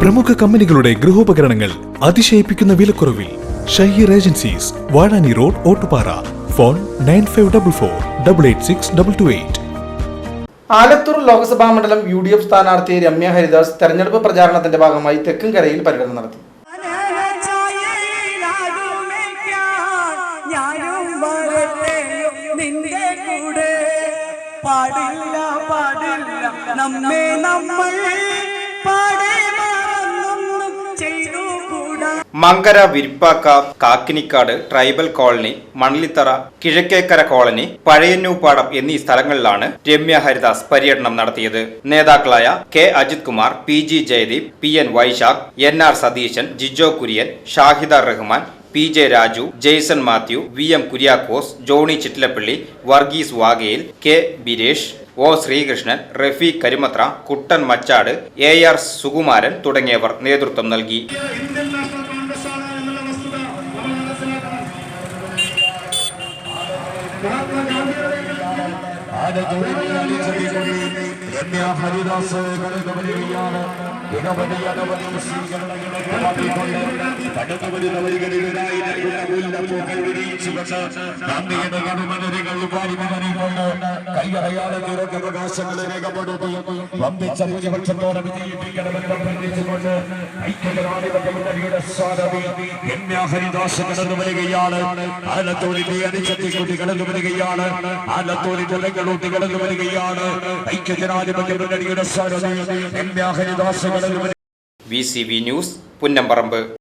പ്രമുഖ കമ്പനികളുടെ ഗൃഹോപകരണങ്ങൾ അതിശയിപ്പിക്കുന്ന വിലക്കുറവിൽ Shaheer agencies Vazhani road Ottupara. Phone nine five double four double eight six double two eight. Alathur Lok Sabha മണ്ഡലം U D F സ്ഥാനാർത്ഥി രമ്യ ഹരിദാസ് തെരഞ്ഞെടുപ്പ് പ്രചാരണത്തിന്റെ ഭാഗമായി തെക്കുംകരയിൽ പര്യടനം നടത്തി. പാടില്ല പാടില്ല. നമ്മെ നമ്മൾ പാടെ മറന്നൊന്നും ചെയ്തു കൂടാ Mankara Viruppakka Kakkinikkad tribal colony Manalithara Kizhakkekara colony Pazhayannoorpadam എന്നീ സ്ഥലങ്ങളിലാണ് രമ്യ ഹരിദാസ് പര്യടനം നടത്തിയത്. നേതാക്കളായ K Ajith Kumar P G Jayadeep P N Vaishakh N R Satheesan Jijo Kurian Shahida Rahman P J Raju Jaison Mathew V M Kuriakose Johny Chittilappilly Varghese Vagel K Biresh O Sreekrishnan Rafeeq Karimathra Kuttan Machad A R Sukumaran തുടങ്ങിയവർ നേതൃത്വം നൽകി. രമ്യ ഹരിദാസ് കടന്നു വരികയാണ് ഗണപതി അനവധി സ്വീകരണങ്ങളെ കടത്തിക്കൊണ്ട് കടന്നു വരുന്ന വരികളിലായി പൂക്കൾ വിരിയിച്ചുകൊണ്ട് നന്ദിയുടെ ഗണപതികൾ വാരി കൈയടയാതെ അവകാശങ്ങളെ രേഖപ്പെടുത്തി വമ്പിച്ച ഭൂരിപക്ഷത്തോടെ വിജയിപ്പിക്കണമെന്ന് അഭ്യർത്ഥിച്ചുകൊണ്ട് ഐക്യജനാധിപത്യ മുന്നണിയുടെ സ്വാഗതി. രമ്യ ഹരിദാസ് കടന്നു വരികയാണ്. ആലത്തോലിന്റെ അരിച്ചത്തിക്കുട്ടി കടന്നു വരികയാണ്. ആലത്തോലിന്റെ വെങ്ങളൂട്ടി കടന്നു വരികയാണ്. ഐക്യജനാധിപത്യ മുന്നണിയുടെ സ്വാഗതി. രമ്യ ഹരിദാസ് കടന്നു V C V news Punnamparamb